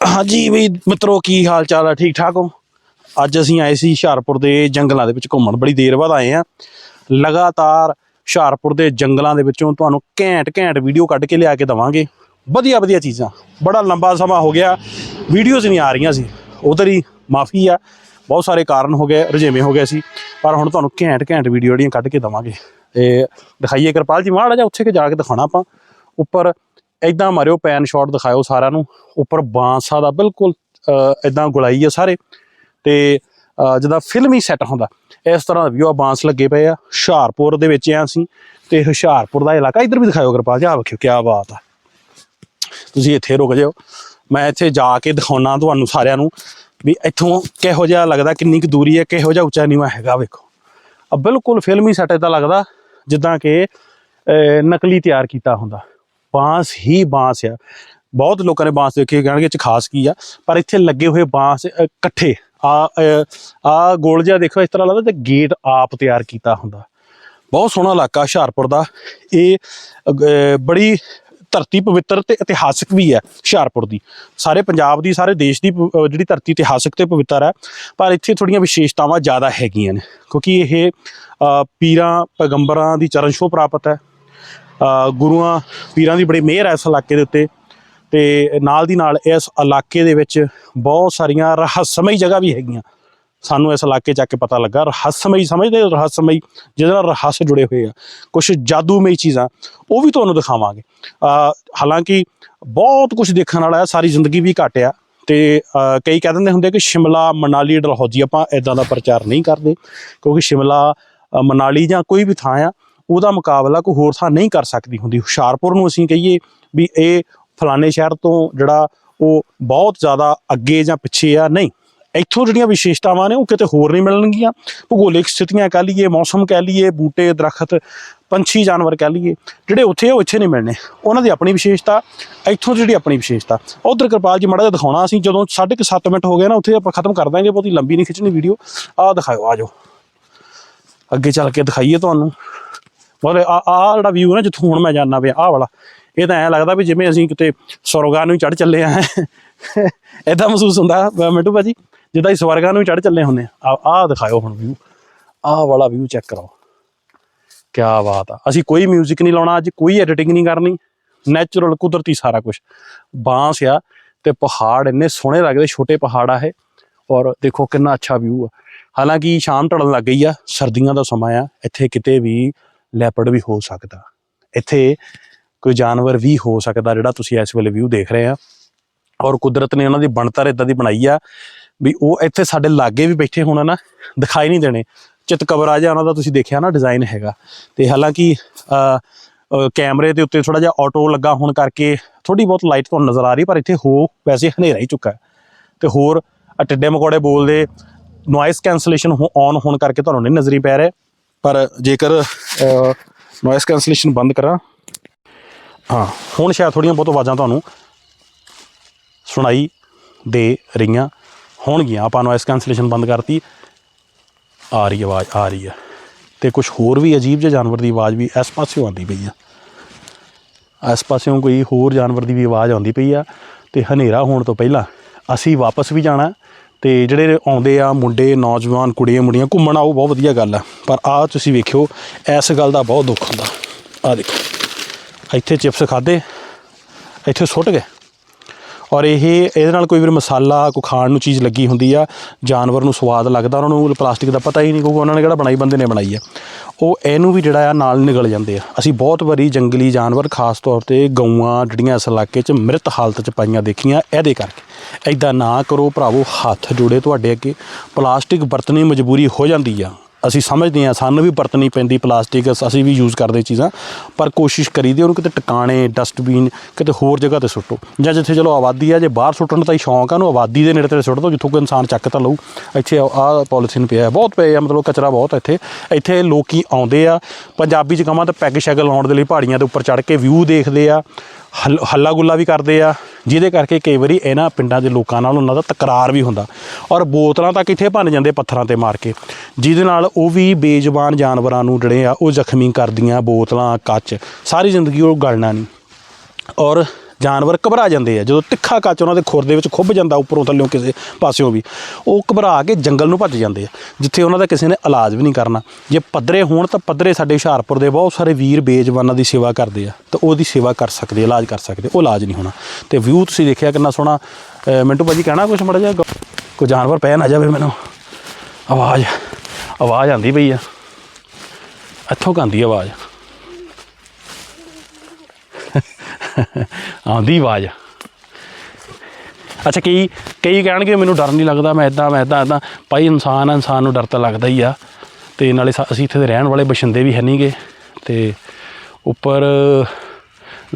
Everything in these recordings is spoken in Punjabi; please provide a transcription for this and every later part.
ਹਾਂਜੀ ਵੀ ਮਿੱਤਰੋ, ਕੀ ਹਾਲ ਚਾਲ ਆ? ਠੀਕ ਠਾਕ ਹੋ? ਅੱਜ ਅਸੀਂ ਆਏ ਸੀ ਹੁਸ਼ਿਆਰਪੁਰ ਦੇ ਜੰਗਲਾਂ ਦੇ ਵਿੱਚ ਘੁੰਮਣ। ਬੜੀ ਦੇਰ ਬਾਅਦ ਆਏ ਆ। ਲਗਾਤਾਰ ਹੁਸ਼ਿਆਰਪੁਰ ਦੇ ਜੰਗਲਾਂ ਦੇ ਵਿੱਚੋਂ ਤੁਹਾਨੂੰ ਘੈਂਟ ਘੈਂਟ ਵੀਡੀਓ ਕੱਢ ਕੇ ਲਿਆ ਕੇ ਦਵਾਂਗੇ। ਵਧੀਆ ਵਧੀਆ ਚੀਜ਼ਾਂ। ਬੜਾ ਲੰਬਾ ਸਮਾਂ ਹੋ ਗਿਆ। ਵੀਡੀਓਜ਼ ਨਹੀਂ ਆ ਰਹੀਆਂ ਸੀ। ਉਧਰ ਹੀ ਮਾਫੀ ਆ। ਬਹੁਤ ਸਾਰੇ ਕਾਰਨ ਹੋ ਗਏ, ਰੁਝੇਵੇਂ ਹੋ ਗਏ ਸੀ। ਪਰ ਹੁਣ ਤੁਹਾਨੂੰ ਘੈਂਟ ਘੈਂਟ ਵੀਡੀਓ ਜਿਹੜੀਆਂ ਕੱਢ ਕੇ ਦਵਾਂਗੇ। ਤੇ ਦਿਖਾਈਏ। ਕਿਰਪਾਲ ਜੀ, ਮਾੜਾ ਜਿਹਾ ਉੱਥੇ ਕਿ ਜਾ ਕੇ ਦਿਖਾਣਾ ਆਪਾਂ। ਉੱਪਰ ਐਦਾਂ ਮਾਰਿਓ ਪੈਨ ਸ਼ਾਟ ਦਿਖਾਇਓ ਸਾਰਿਆਂ ਨੂੰ। ਉੱਪਰ ਬਾਂਸਾ ਦਾ ਬਿਲਕੁਲ ਐਦਾਂ ਗੁਲਾਈ ਆ ਸਾਰੇ। ਤੇ ਅਹ, ਜਿੱਦਾਂ ਫਿਲਮੀ ਸੈੱਟ ਹੁੰਦਾ। ਇਸ ਤਰ੍ਹਾਂ ਦਾ ਵੀਓ ਬਾਂਸ ਲੱਗੇ ਪਏ ਆ। ਹੁਸ਼ਿਆਰਪੁਰ ਦੇ ਵਿੱਚ ਆ ਅਸੀਂ ਤੇ ਹੁਸ਼ਿਆਰਪੁਰ ਦਾ ਇਲਾਕਾ ਇੱਧਰ ਵੀ ਦਿਖਾਇਓ ਕਿਰਪਾਲ ਜੀ ਆ ਵੇਖਿਓ ਕੀ ਬਾਤ ਆ। ਤੁਸੀਂ ਇੱਥੇ ਰੁਕ ਜਾਓ। ਮੈਂ ਇੱਥੇ ਜਾ ਕੇ ਦਿਖਾਉਣਾ ਤੁਹਾਨੂੰ ਸਾਰਿਆਂ ਨੂੰ ਵੀ ਇੱਥੋਂ ਕਿਹੋ ਜਿਹਾ ਲੱਗਦਾ ਕਿੰਨੀ ਕੁ ਦੂਰੀ ਹੈ ਕਿਹੋ ਜਿਹਾ ਉੱਚਾ ਨੀਵਾਂ ਹੈਗਾ ਵੇਖੋ। ਆ ਬਿਲਕੁਲ ਫਿਲਮੀ ਸੈੱਟ ਇਦਾਂ ਲੱਗਦਾ ਜਿੱਦਾਂ ਕਿ ਨਕਲੀ ਤਿਆਰ ਕੀਤਾ ਹੁੰਦਾ। ਬਾਂਸ ਹੀ ਬਾਂਸ ਆ। ਬਹੁਤ ਲੋਕਾਂ ਨੇ ਬਾਂਸ ਦੇਖੇ, ਕਹਿਣਗੇ ਇਹ ਚ ਖਾਸ ਕੀ ਆ। ਪਰ ਇੱਥੇ ਲੱਗੇ ਹੋਏ ਬਾਂਸ ਇਕੱਠੇ। ਆ ਆ ਗੋਲ ਜਿਹਾ ਦੇਖੋ, ਇਸ ਤਰ੍ਹਾਂ ਲੱਗਦਾ ਤੇ ਗੇਟ ਆਪ ਤਿਆਰ ਕੀਤਾ ਹੁੰਦਾ। ਬਹੁਤ ਸੋਹਣਾ ਇਲਾਕਾ ਹੁਸ਼ਿਆਰਪੁਰ ਦਾ। ਇਹ ਬੜੀ ਧਰਤੀ ਪਵਿੱਤਰ ਤੇ ਇਤਿਹਾਸਕ ਵੀ ਹੈ ਹੁਸ਼ਿਆਰਪੁਰ ਦੀ। ਸਾਰੇ ਪੰਜਾਬ ਦੀ, ਸਾਰੇ ਦੇਸ਼ ਦੀ ਪ- ਜਿਹੜੀ ਧਰਤੀ ਇਤਿਹਾਸਕ ਤੇ ਪਵਿੱਤਰ ਹੈ। ਪਰ ਇੱਥੇ ਥੋੜੀਆਂ ਵਿਸ਼ੇਸ਼ਤਾਵਾਂ ਜ਼ਿਆਦਾ ਹੈਗੀਆਂ ਨੇ। ਕਿਉਂਕਿ ਇਹ ਪੀਰਾਂ, ਪੈਗੰਬਰਾਂ ਦੀ ਚਰਨ ਛੋਹ ਪ੍ਰਾਪਤ ਹੈ। ਗੁਰੂਆਂ, ਪੀਰਾਂ ਦੀ ਬੜੀ ਮਿਹਰ ਹੈ ਇਸ ਇਲਾਕੇ ਦੇ ਉੱਤੇ। ਤੇ ਨਾਲ ਦੀ ਨਾਲ ਇਸ ਇਲਾਕੇ ਦੇ ਵਿੱਚ ਬਹੁਤ ਸਾਰੀਆਂ ਰਹੱਸਮਈ ਜਗ੍ਹਾ ਵੀ ਹੈਗੀਆਂ। ਸਾਨੂੰ ਇਸ ਇਲਾਕੇ ਚ ਆ ਕੇ ਪਤਾ ਲੱਗਾ, ਰਹੱਸਮਈ ਸਮਝਦੇ ਰਹੱਸਮਈ, ਜਿਹਦੇ ਨਾਲ ਰਹੱਸ ਜੁੜੇ ਹੋਏ ਆ। ਕੁਝ ਜਾਦੂਮਈ ਚੀਜ਼ਾਂ, ਉਹ ਵੀ ਤੁਹਾਨੂੰ ਦਿਖਾਵਾਂਗੇ। ਹਾਲਾਂਕਿ ਬਹੁਤ ਕੁਝ ਦੇਖਣ ਵਾਲਾ ਹੈ, ਸਾਰੀ ਜ਼ਿੰਦਗੀ ਵੀ ਘੱਟ ਆ। ਤੇ ਕਈ ਕਹਿ ਦਿੰਦੇ ਹੁੰਦੇ ਕਿ ਸ਼ਿਮਲਾ, ਮਨਾਲੀ, ਡਲਹੌਜੀ ਆਪਾਂ ਇਦਾਂ ਦਾ ਪ੍ਰਚਾਰ ਨਹੀਂ ਕਰਦੇ। ਕਿਉਂਕਿ ਸ਼ਿਮਲਾ ਮਨਾਲੀ ਜਾਂ ਕੋਈ ਵੀ ਥਾਂ ਆ ਉਹਦਾ ਮੁਕਾਬਲਾ ਕੋਈ ਹੋਰ ਥਾਂ ਨਹੀਂ ਕਰ ਸਕਦੀ ਹੁੰਦੀ। ਹੁਸ਼ਿਆਰਪੁਰ ਨੂੰ ਅਸੀਂ ਕਹੀਏ ਵੀ ਇਹ ਫਲਾਣੇ ਸ਼ਹਿਰ ਤੋਂ ਜਿਹੜਾ ਉਹ ਬਹੁਤ ਜ਼ਿਆਦਾ ਅੱਗੇ ਜਾਂ ਪਿੱਛੇ ਆ, ਨਹੀਂ। ਇੱਥੋਂ ਜਿਹੜੀਆਂ ਵਿਸ਼ੇਸ਼ਤਾਵਾਂ ਨੇ ਉਹ ਕਿਤੇ ਹੋਰ ਨਹੀਂ ਮਿਲਣਗੀਆਂ। ਭੂਗੋਲਿਕ ਸਥਿਤੀਆਂ ਕਹਿ ਲਈਏ, ਮੌਸਮ ਕਹਿ ਲਈਏ, ਬੂਟੇ, ਦਰਖਤ, ਪੰਛੀ, ਜਾਨਵਰ ਕਹਿ ਲਈਏ, ਜਿਹੜੇ ਉੱਥੇ ਉਹ ਇੱਥੇ ਨਹੀਂ ਮਿਲਣੇ। ਉਹਨਾਂ ਦੀ ਆਪਣੀ ਵਿਸ਼ੇਸ਼ਤਾ, ਇੱਥੋਂ ਜਿਹੜੀ ਆਪਣੀ ਵਿਸ਼ੇਸ਼ਤਾ। ਉਧਰ ਕਿਰਪਾਲ ਜੀ ਮਾੜਾ ਜਿਹਾ ਦਿਖਾਉਣਾ, ਅਸੀਂ ਜਦੋਂ 7.5 ਮਿੰਟ ਹੋ ਗਏ ਨਾ, ਉੱਥੇ ਆਪਾਂ ਖਤਮ ਕਰ ਦਾਂਗੇ ਬਹੁਤੀ ਲੰਬੀ ਨਹੀਂ ਖਿੱਚਣੀ ਵੀਡੀਓ। ਆਹ ਦਿਖਾਓ, ਆ ਜਾਓ। ਅੱਗੇ ਚੱਲ ਕੇ ਦਿਖਾਈਏ ਤੁਹਾਨੂੰ। ਮਤਲਬ ਆ ਆ ਜਿਹੜਾ ਵਿਊ ਨਾ ਜਿੱਥੋਂ ਹੁਣ ਮੈਂ ਜਾਣਾ ਪਿਆ, ਆਹ ਵਾਲਾ। ਇਹ ਤਾਂ ਐਂ ਲੱਗਦਾ ਵੀ ਜਿਵੇਂ ਅਸੀਂ ਕਿਤੇ ਸਵਰਗਾਂ ਨੂੰ ਚੜ ਚੱਲੇ ਆ। ਐਦਾਂ ਮਹਿਸੂਸ ਹੁੰਦਾ। ਅਹ ਮਿੰਟੂ ਭਾਜੀ, ਜਿੱਦਾਂ ਹੀ ਸਵਰਗਾਂ ਨੂੰ ਚੜ ਚੱਲੇ ਹੁੰਦੇ ਆ। ਆਹ ਦਿਖਾਓ ਹੁਣ ਵਿਊ ਆਹ ਵਾਲਾ ਵਿਊ ਚੈੱਕ ਕਰਾਓ। ਕੀ ਬਾਤ ਆ। ਅਸੀਂ ਕੋਈ 뮤직 ਨਹੀਂ ਲਾਉਣਾ ਅੱਜ, ਕੋਈ ਐਡੀਟਿੰਗ ਨਹੀਂ ਕਰਨੀ। ਨੈਚੁਰਲ ਕੁਦਰਤੀ ਸਾਰਾ ਕੁਝ ਬਾਂਸ ਆ ਤੇ ਪਹਾੜ ਇੰਨੇ ਸੋਹਣੇ ਲੱਗਦੇ, ਛੋਟੇ ਪਹਾੜ ਆ ਇਹ। ਔਰ ਦੇਖੋ ਕਿੰਨਾ ਅੱਛਾ ਵਿਊ ਆ। ਹਾਲਾਂਕਿ ਸ਼ਾਮ ਢਲਣ ਲੱਗ ਗਈ ਆ, ਸਰਦੀਆਂ ਦਾ ਸਮਾਂ ਆ। ਇੱਥੇ ਕਿਤੇ ਵੀ ਲੈਪਰਡ ਵੀ ਹੋ ਸਕਦਾ। ਇੱਥੇ ਕੋਈ ਜਾਨਵਰ ਵੀ ਹੋ ਸਕਦਾ ਜਿਹੜਾ ਤੁਸੀਂ ਇਸ ਵੇਲੇ ਵਿਊ ਦੇਖ ਰਹੇ ਆ। ਔਰ ਕੁਦਰਤ ਨੇ ਉਹਨਾਂ ਦੀ ਬਣਤਰ ਇਦਾਂ ਦੀ ਬਣਾਈ ਆ ਵੀ ਉਹ ਇੱਥੇ ਸਾਡੇ ਲਾਗੇ ਵੀ ਬੈਠੇ ਹੋਣਾ ਨਾ, ਦਿਖਾਈ ਨਹੀਂ ਦੇਣੇ। ਚਿਤਕਬਰ ਆ ਜਾ, ਉਹਨਾਂ ਦਾ ਤੁਸੀਂ ਦੇਖਿਆ ਨਾ ਡਿਜ਼ਾਈਨ ਹੈਗਾ। ਤੇ ਹਾਲਾਂਕਿ ਕੈਮਰੇ ਦੇ ਉੱਤੇ ਥੋੜਾ ਜਿਹਾ ਆਟੋ ਲੱਗਾ ਹੋਣ ਕਰਕੇ ਥੋੜੀ ਬਹੁਤ ਲਾਈਟ ਤੁਹਾਨੂੰ ਨਜ਼ਰ ਆ ਰਹੀ, ਪਰ ਇੱਥੇ ਹੋ ਵੈਸੇ ਹਨੇਰਾ ਹੀ ਚੁੱਕਾ ਹੈ। ਤੇ ਹੋਰ ਟਿੱਡੇ ਮਕੌੜੇ ਬੋਲਦੇ ਨੋਇਸ ਕੈਂਸਲੇਸ਼ਨ ਆਨ ਹੋਣ ਕਰਕੇ ਤੁਹਾਨੂੰ ਨਹੀਂ ਨਜ਼ਰੀ ਪੈ ਰਿਹਾ। ਪਰ ਜੇਕਰ ਨੋਇਸ ਕੈਂਸਲੇਸ਼ਨ ਬੰਦ ਕਰਾਂ। ਹਾਂ, ਹੁਣ ਸ਼ਾਇਦ ਥੋੜੀਆਂ ਬਹੁਤ ਆਵਾਜ਼ਾਂ ਤੁਹਾਨੂੰ ਸੁਣਾਈ ਦੇ ਰਹੀਆਂ ਹੋਣਗੀਆਂ। ਆਪਾਂ ਨੋਇਸ ਕੈਂਸਲੇਸ਼ਨ ਬੰਦ ਕਰਤੀ। ਆ ਰਹੀ ਆਵਾਜ਼, ਆ ਰਹੀ ਹੈ। ਤੇ ਕੁਝ ਹੋਰ ਵੀ ਅਜੀਬ ਜਿਹੇ ਜਾਨਵਰ ਦੀ ਆਵਾਜ਼ ਵੀ ਇਸ ਪਾਸਿਓਂ ਆਉਂਦੀ ਪਈ ਆ। ਇਸ ਪਾਸਿਓਂ ਕੋਈ ਹੋਰ ਜਾਨਵਰ ਦੀ ਵੀ ਆਵਾਜ਼ ਆਉਂਦੀ ਪਈ ਆ। ਤੇ ਹਨੇਰਾ ਹੋਣ ਤੋਂ ਪਹਿਲਾਂ ਅਸੀਂ ਵਾਪਸ ਵੀ ਜਾਣਾ। ਤੇ ਜਿਹੜੇ ਆਉਂਦੇ ਆ ਮੁੰਡੇ, ਨੌਜਵਾਨ, ਕੁੜੀਆਂ, ਮੁੰਡੀਆਂ, ਘੁੰਮਣ ਆਓ, ਬਹੁਤ ਵਧੀਆ ਗੱਲ ਆ। ਪਰ ਆ ਤੁਸੀਂ ਵੇਖਿਓ, ਇਸ ਗੱਲ ਦਾ ਬਹੁਤ ਦੁੱਖ ਹੁੰਦਾ। ਆ ਦੇਖੋ, ਇੱਥੇ ਚਿਪਸ ਖਾਦੇ ਇੱਥੇ ਸੁੱਟ ਗਏ। ਔਰ ਇਹ, ਇਹਦੇ ਨਾਲ ਕੋਈ ਵੀ ਮਸਾਲਾ, ਕੋਈ ਖਾਣ ਨੂੰ ਚੀਜ਼ ਲੱਗੀ ਹੁੰਦੀ ਆ, ਜਾਨਵਰ ਨੂੰ ਸਵਾਦ ਲੱਗਦਾ, ਉਹਨਾਂ ਨੂੰ ਪਲਾਸਟਿਕ ਦਾ ਪਤਾ ਹੀ ਨਹੀਂ, ਕਿਉਂਕਿ ਉਹਨਾਂ ਨੇ ਕਿਹੜਾ ਬਣਾਈ, ਬੰਦੇ ਨੇ ਬਣਾਈ ਆ। ਉਹ ਇਹਨੂੰ ਵੀ ਜਿਹੜਾ ਆ, ਨਾਲ ਨਿਗਲ ਜਾਂਦੇ ਆ। ਅਸੀਂ ਬਹੁਤ ਵਾਰੀ ਜੰਗਲੀ ਜਾਨਵਰ, ਖਾਸ ਤੌਰ ਤੇ ਗਊਆਂ, ਜਿਹੜੀਆਂ ਇਸ ਇਲਾਕੇ 'ਚ ਮ੍ਰਿਤ ਹਾਲਤ 'ਚ ਪਾਈਆਂ ਦੇਖੀਆਂ, ਇਹਦੇ ਕਰਕੇ। ਐਦਾਂ ਨਾ ਕਰੋ ਭਰਾਵੋ, ਹੱਥ ਜੋੜੇ ਤੁਹਾਡੇ ਅੱਗੇ। ਪਲਾਸਟਿਕ ਵਰਤਣੀ ਮਜਬੂਰੀ ਹੋ ਜਾਂਦੀ ਆ। ਅਸੀਂ ਸਮਝਦੇ ਹਾਂ ਸਾਨੂੰ ਵੀ ਵਰਤਣੀ ਪੈਂਦੀ ਪਲਾਸਟਿਕ ਅਸੀਂ ਵੀ ਯੂਜ਼ ਕਰਦੇ ਚੀਜ਼ਾਂ ਪਰ ਕੋਸ਼ਿਸ਼ ਕਰੀਦੀ ਉਹਨੂੰ ਕਿਤੇ ਟਿਕਾਣੇ ਡਸਟਬਿਨ ਕਿਤੇ ਹੋਰ ਜਗ੍ਹਾ ਤੇ ਸੁੱਟੋ। ਜਾਂ ਜਿੱਥੇ ਚਲੋ ਆਬਾਦੀ ਆ ਜੇ ਬਾਹਰ ਸੁੱਟਣ ਦਾ ਹੀ ਸ਼ੌਂਕ ਆ ਉਹਨੂੰ ਆਬਾਦੀ ਦੇ ਨੇੜੇ ਤੇ ਸੁੱਟ ਦਿਓ ਜਿੱਥੋਂ ਕੋਈ ਇਨਸਾਨ ਚੱਕ ਤਾਂ ਲਊ। ਇੱਥੇ ਆ ਪੋਲੀਥੀਨ ਪਿਆ ਹੈ, ਬਹੁਤ ਪਏ ਆ ਮਤਲਬ ਕਚਰਾ ਬਹੁਤ ਇੱਥੇ। ਇੱਥੇ ਲੋਕੀ ਆਉਂਦੇ ਆ ਪੰਜਾਬੀ ਚ ਕਮਾਂ ਤਾਂ ਪੈਗ ਸ਼ੈਗ ਲਾਉਣ ਦੇ ਲਈ ਪਹਾੜੀਆਂ ਦੇ ਉੱਪਰ ਚੜ੍ਹ ਕੇ ਵਿਊ ਦੇਖਦੇ ਆ ਹੱਲ- ਹੱਲਾ ਗੁੱਲਾ ਵੀ ਕਰਦੇ ਆ। ਜਿਹਦੇ ਕਰਕੇ ਕਈ ਵਾਰੀ ਇਹਨਾਂ ਪਿੰਡਾਂ ਦੇ ਲੋਕਾਂ ਨਾਲ ਉਹਨਾਂ ਦਾ ਤਕਰਾਰ ਵੀ ਹੁੰਦਾ। ਔਰ ਬੋਤਲਾਂ ਤਾਂ ਕਿੱਥੇ ਭੰਨ ਜਾਂਦੇ ਪੱਥਰਾਂ ਤੇ ਮਾਰ ਕੇ। ਜਿਹਦੇ ਨਾਲ ਉਹ ਵੀ ਬੇਜ਼ੁਬਾਨ ਜਾਨਵਰਾਂ ਨੂੰ ਜਿਹੜੇ ਆ ਉਹ ਜ਼ਖਮੀ ਕਰਦੀਆਂ ਬੋਤਲਾਂ, ਕੱਚ, ਸਾਰੀ ਜ਼ਿੰਦਗੀ ਉਹ ਗਲਣਾ ਨਹੀਂ। ਔਰ ਜਾਨਵਰ ਘਬਰਾ ਜਾਂਦੇ ਆ। ਜਦੋਂ ਤਿੱਖਾ ਕੱਚ ਉਹਨਾਂ ਦੇ ਖੁਰ ਦੇ ਵਿੱਚ ਖੁੱਭ ਜਾਂਦਾ ਉੱਪਰੋਂ ਥੱਲੇੋਂ ਕਿਸੇ ਪਾਸਿਓਂ ਵੀ, ਉਹ ਘਬਰਾ ਕੇ ਜੰਗਲ ਨੂੰ ਭੱਜ ਜਾਂਦੇ ਆ, ਜਿੱਥੇ ਉਹਨਾਂ ਦਾ ਕਿਸੇ ਨੇ ਇਲਾਜ ਵੀ ਨਹੀਂ ਕਰਨਾ। ਜੇ ਪੱਧਰੇ ਹੋਣ ਤਾਂ ਪੱਧਰੇ ਸਾਡੇ ਹੁਸ਼ਿਆਰਪੁਰ ਦੇ ਬਹੁਤ ਸਾਰੇ ਵੀਰ ਬੇਜਵਾਨਾਂ ਦੀ ਸੇਵਾ ਕਰਦੇ ਆ, ਤਾਂ ਉਹਦੀ ਸੇਵਾ ਕਰ ਸਕਦੇ, ਇਲਾਜ ਕਰ ਸਕਦੇ, ਉਹ ਇਲਾਜ ਨਹੀਂ ਹੋਣਾ। ਤੇ ਵਿਊ ਤੁਸੀਂ ਦੇਖਿਆ ਕਿੰਨਾ ਸੋਹਣਾ। ਅਹ ਮਿੰਟੂ ਭਾਜੀ ਕਹਿਣਾ ਕੁਛ ਮੜਾ ਜਾ ਕੋਈ ਜਾਨਵਰ ਪੈ ਨਾ ਜਾਵੇ ਮੈਨੂੰ। ਆਵਾਜ਼ ਆਵਾਜ਼ ਆਂਦੀ ਪਈ ਆ। ਇੱਥੋਂ ਕਾਂਦੀ ਆਵਾਜ਼। ਆਉਂਦੀ ਆਵਾਜ਼। ਅੱਛਾ, ਕਈ ਕਈ ਕਹਿਣਗੇ ਮੈਨੂੰ ਡਰ ਨਹੀਂ ਲੱਗਦਾ, ਮੈਂ ਇਦਾਂ ਮੈਂ ਇਦਾਂ ਇਦਾਂ ਭਾਈ ਇਨਸਾਨ ਆ, ਇਨਸਾਨ ਨੂੰ ਡਰ ਤਾਂ ਲੱਗਦਾ ਹੀ ਆ। ਤੇ ਨਾਲੇ ਅਸੀਂ ਇੱਥੇ ਦੇ ਰਹਿਣ ਵਾਲੇ ਬਸ਼ਿੰਦੇ ਵੀ ਹੈ ਨਹੀਂਗੇ ਤੇ ਉੱਪਰ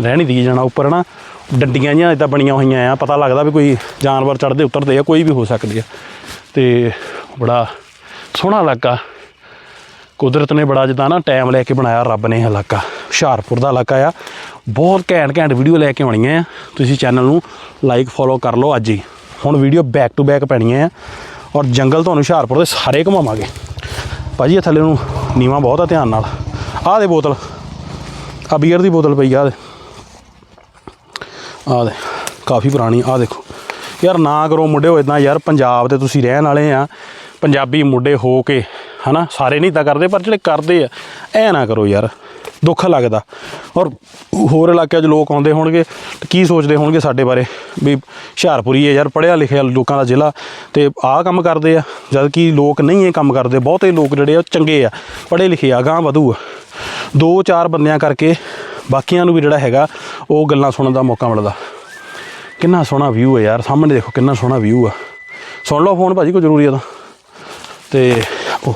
ਰਹਿ ਨਹੀਂ ਦੀ ਜਾਣਾ। ਉੱਪਰ ਨਾ ਡੰਡੀਆਂ ਜਿਹੀਆਂ ਇਦਾਂ ਬਣੀਆਂ ਹੋਈਆਂ ਆ। ਪਤਾ ਲੱਗਦਾ ਵੀ ਕੋਈ ਜਾਨਵਰ ਚੜਦੇ ਉਤਰਦੇ ਆ, ਕੋਈ ਵੀ ਹੋ ਸਕਦੀ ਆ। ਤੇ ਬੜਾ ਸੋਹਣਾ ਇਲਾਕਾ। ਕੁਦਰਤ ਨੇ ਬੜਾ ਜਿੱਦਾਂ ਨਾ ਟਾਈਮ ਲੈ ਕੇ ਬਣਾਇਆ ਰੱਬ ਨੇ ਇਹ ਇਲਾਕਾ। ਹੁਸ਼ਿਆਰਪੁਰ ਦਾ ਇਲਾਕਾ ਆ। ਬਹੁਤ ਘੈਂਟ ਘੈਂਟ ਵੀਡੀਓ ਲੈ ਕੇ ਆਉਣੀਆਂ ਆ। ਤੁਸੀਂ ਚੈਨਲ ਨੂੰ ਲਾਈਕ ਫੋਲੋ ਕਰ ਲਓ ਅੱਜ ਹੀ। ਹੁਣ ਵੀਡੀਓ ਬੈਕ ਟੂ ਬੈਕ ਪੈਣੀਆਂ ਆ ਔਰ ਜੰਗਲ ਤੁਹਾਨੂੰ ਹੁਸ਼ਿਆਰਪੁਰ ਦੇ ਸਾਰੇ ਘੁਮਾਵਾਂਗੇ। ਭਾਜੀ, ਇਹ ਥੱਲੇ ਨੂੰ ਨੀਵਾ ਬਹੁਤ ਆ ਧਿਆਨ ਨਾਲ। ਆਹ ਦੇ ਬੋਤਲ। ਆ ਬੀਅਰ ਦੀ ਬੋਤਲ ਪਈ ਆ, ਆਹ ਦੇ। ਆਹ ਦੇ, ਕਾਫੀ ਪੁਰਾਣੀ, ਆਹ ਦੇਖੋ। ਯਾਰ ਨਾ ਕਰੋ ਮੁੰਡੇ ਹੋ ਇਦਾਂ ਯਾਰ ਪੰਜਾਬ ਦੇ ਤੁਸੀਂ ਰਹਿਣ ਵਾਲੇ ਆ, ਪੰਜਾਬੀ ਮੁੰਡੇ ਹੋ ਕੇ, ਹਨਾ? ਸਾਰੇ ਨਹੀਂ ਤਾਂ ਕਰਦੇ, ਪਰ ਜਿਹੜੇ ਕਰਦੇ ਆ, ਐ ਨਾ ਕਰੋ ਯਾਰ। ਦੁੱਖ ਲੱਗਦਾ। ਔਰ ਹੋਰ ਇਲਾਕਿਆਂ 'ਚ ਲੋਕ ਆਉਂਦੇ ਹੋਣਗੇ ਕੀ ਸੋਚਦੇ ਹੋਣਗੇ ਸਾਡੇ ਬਾਰੇ? ਵੀ ਹੁਸ਼ਿਆਰਪੁਰੀ ਹੈ ਯਾਰ ਪੜ੍ਹਿਆ ਲਿਖਿਆ ਲੋਕਾਂ ਦਾ ਜ਼ਿਲ੍ਹਾ, ਤੇ ਆਹ ਕੰਮ ਕਰਦੇ ਆ। ਜਦ ਕਿ ਲੋਕ ਨਹੀਂ ਇਹ ਕੰਮ ਕਰਦੇ, ਬਹੁਤੇ ਲੋਕ ਜਿਹੜੇ ਆ ਚੰਗੇ ਆ, ਪੜ੍ਹੇ ਲਿਖੇ ਆ ਗਾਂ ਵਧੂ ਆ। ਦੋ ਚਾਰ ਬੰਦਿਆਂ ਕਰਕੇ ਬਾਕੀਆਂ ਨੂੰ ਵੀ ਜਿਹੜਾ ਹੈਗਾ, ਉਹ ਗੱਲਾਂ ਸੁਣਨ ਦਾ ਮੌਕਾ ਮਿਲਦਾ। ਕਿੰਨਾ ਸੋਹਣਾ ਵਿਊ ਹੈ ਯਾਰ, ਸਾਹਮਣੇ ਦੇਖੋ ਕਿੰਨਾ ਸੋਹਣਾ ਵਿਊ ਆ। ਸੁਣ ਲਓ ਫੋਨ ਭਾਜੀ, ਕੋਈ ਜ਼ਰੂਰੀ ਆ ਤਾਂ। ਤੇ ਉਹ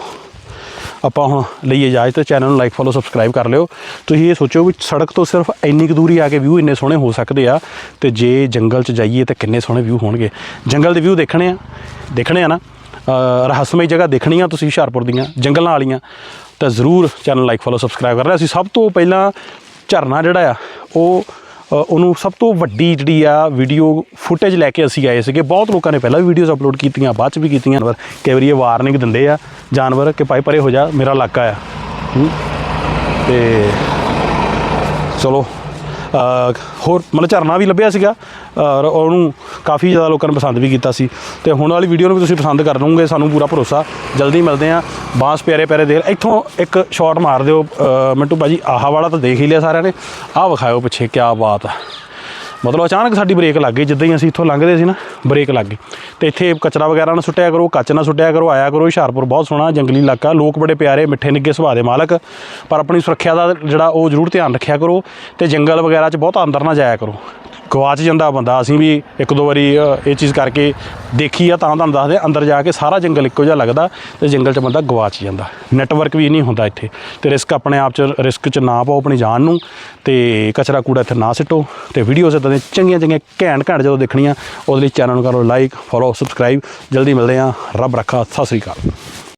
ਆਪਾਂ ਹੁਣ ਲਈਏ ਇਜਾਜ਼ਤ ਚੈਨਲ ਨੂੰ ਲਾਈਕ ਫੋਲੋ ਸਬਸਕ੍ਰਾਈਬ ਕਰ ਲਿਓ। ਤੁਸੀਂ ਇਹ ਸੋਚੋ ਵੀ ਸੜਕ ਤੋਂ ਸਿਰਫ ਇੰਨੀ ਕੁ ਦੂਰੀ ਆ ਕੇ ਵਿਊ ਇੰਨੇ ਸੋਹਣੇ ਹੋ ਸਕਦੇ ਆ ਤੇ ਜੇ ਜੰਗਲ 'ਚ ਜਾਈਏ ਤਾਂ ਕਿੰਨੇ ਸੋਹਣੇ ਵਿਊ ਹੋਣਗੇ। ਜੰਗਲ ਦੇ ਵਿਊ ਦੇਖਣੇ ਆ। ਦੇਖਣੇ ਆ ਨਾ। ਰਹੱਸਮਈ ਜਗ੍ਹਾ ਦੇਖਣੀ ਆ ਤੁਸੀਂ ਹੁਸ਼ਿਆਰਪੁਰ ਦੀਆਂ, ਜੰਗਲਾਂ ਵਾਲੀਆਂ। ਤਾਂ ਜ਼ਰੂਰ ਚੈਨਲ ਲਾਈਕ ਫੋਲੋ ਸਬਸਕ੍ਰਾਈਬ ਕਰ ਲਿਆ ਅਸੀਂ ਸਭ ਤੋਂ ਪਹਿਲਾਂ ਝਰਨਾ ਜਿਹੜਾ ਆ, ਉਹ ਉਹਨੂੰ ਸਭ ਤੋਂ ਵੱਡੀ ਜਿਹੜੀ ਆ ਵੀਡੀਓ ਫੁਟੇਜ ਲੈ ਕੇ ਅਸੀਂ ਆਏ ਸੀਗੇ। ਬਹੁਤ ਲੋਕਾਂ ਨੇ ਪਹਿਲਾਂ ਵੀ ਵੀਡੀਓਜ਼ ਅਪਲੋਡ ਕੀਤੀਆਂ, ਬਾਅਦ ਚ ਵੀ ਕੀਤੀਆਂ। ਪਰ ਕਈ ਵਾਰੀ ਇਹ ਵਾਰਨਿੰਗ ਦਿੰਦੇ ਆ। ਜਾਨਵਰ ਕਿ ਭਾਈ ਪਰੇ ਹੋ ਜਾ, ਮੇਰਾ ਇਲਾਕਾ ਆ। ਹੂੰ। ਤੇ ਚਲੋ ਹੋਰ ਮਤਲਬ ਝਰਨਾ ਵੀ ਲੱਭਿਆ ਸੀਗਾ ਔਰ ਉਹਨੂੰ ਕਾਫੀ ਜ਼ਿਆਦਾ ਲੋਕਾਂ ਨੇ ਪਸੰਦ ਵੀ ਕੀਤਾ ਸੀ। ਤੇ ਹੁਣ ਵਾਲੀ ਵੀਡੀਓ ਨੂੰ ਵੀ ਤੁਸੀਂ ਪਸੰਦ ਕਰ ਲਓਗੇ ਸਾਨੂੰ ਪੂਰਾ ਭਰੋਸਾ। ਜਲਦੀ ਮਿਲਦੇ ਆ ਬਾਂਸ ਪਿਆਰੇ ਪਿਆਰੇ ਦੇਖ ਇੱਥੋਂ ਇੱਕ ਸ਼ਾਟ ਮਾਰ ਦਿਓ। ਅ, ਮਿੰਟੂ ਭਾਜੀ ਆਹ ਵਾਲਾ ਤਾਂ ਦੇਖ ਹੀ ਲਿਆ ਸਾਰਿਆਂ ਨੇ। ਆਹ ਵਿਖਾਇਓ ਪਿੱਛੇ ਕੀ ਬਾਤ ਆ। ਮਤਲਬ ਅਚਾਨਕ ਸਾਡੀ ਬ੍ਰੇਕ ਲੱਗ ਗਈ, ਜਿੱਦਾਂ ਹੀ ਅਸੀਂ ਇੱਥੋਂ ਲੰਘਦੇ ਸੀ ਨਾ, ਬ੍ਰੇਕ ਲੱਗ ਗਈ। ਤੇ ਇੱਥੇ ਕਚਰਾ ਵਗੈਰਾ ਨਾ ਸੁੱਟਿਆ ਕਰੋ, ਕੱਚ ਨਾ ਸੁੱਟਿਆ ਕਰੋ, ਆਇਆ ਕਰੋ, ਹੁਸ਼ਿਆਰਪੁਰ ਬਹੁਤ ਸੋਹਣਾ ਜੰਗਲੀ ਇਲਾਕਾ, ਲੋਕ ਬੜੇ ਪਿਆਰੇ, ਮਿੱਠੇ ਨਿੱਗੇ ਸੁਭਾਅ ਦੇ ਮਾਲਕ। ਪਰ ਆਪਣੀ ਸੁਰੱਖਿਆ ਦਾ ਜਿਹੜਾ ਉਹ ਜ਼ਰੂਰ ਧਿਆਨ ਰੱਖਿਆ ਕਰੋ ਤੇ ਜੰਗਲ ਵਗੈਰਾ 'ਚ ਬਹੁਤ ਅੰਦਰ ਨਾ ਜਾਇਆ ਕਰੋ। ਗਵਾਚ ਜਾਂਦਾ ਬੰਦਾ, ਅਸੀਂ ਵੀ ਇੱਕ ਦੋ ਵਾਰੀ ਇਹ ਚੀਜ਼ ਕਰਕੇ ਦੇਖੀ ਆ ਤਾਂ ਤੁਹਾਨੂੰ ਦੱਸਦੇ ਅੰਦਰ ਜਾ ਕੇ ਸਾਰਾ ਜੰਗਲ ਇੱਕੋ ਜਿਹਾ ਲੱਗਦਾ ਤੇ ਜੰਗਲ 'ਚ ਬੰਦਾ ਗਵਾਚ ਜਾਂਦਾ। ਨੈਟਵਰਕ ਵੀ ਨਹੀਂ ਹੁੰਦਾ ਇੱਥੇ। ਤੇ ਰਿਸਕ ਆਪਣੇ ਆਪ 'ਚ ਰਿਸਕ 'ਚ ਨਾ ਪਾਓ ਆਪਣੀ ਜਾਨ ਨੂੰ ਤੇ ਕਚਰਾ ਕੂੜਾ ਇੱਥੇ ਨਾ ਸਿੱਟੋ ਤੇ ਵੀਡੀਓਜ਼ ਇਦਾਂ ਦੀਆਂ ਚੰਗੀਆਂ ਚੰਗੀਆਂ ਘੈਂਟ ਘੈਂਟ ਜਦੋਂ ਦੇਖਣੀਆਂ, ਉਹਦੇ ਲਈ ਚੈਨਲ ਨੂੰ ਕਰੋ ਲਾਈਕ ਫੋਲੋ ਸਬਸਕ੍ਰਾਈਬ ਜਲਦੀ ਮਿਲਦੇ ਆ ਰੱਬ ਰੱਖਾ। ਸਤਿ ਸ੍ਰੀ ਅਕਾਲ।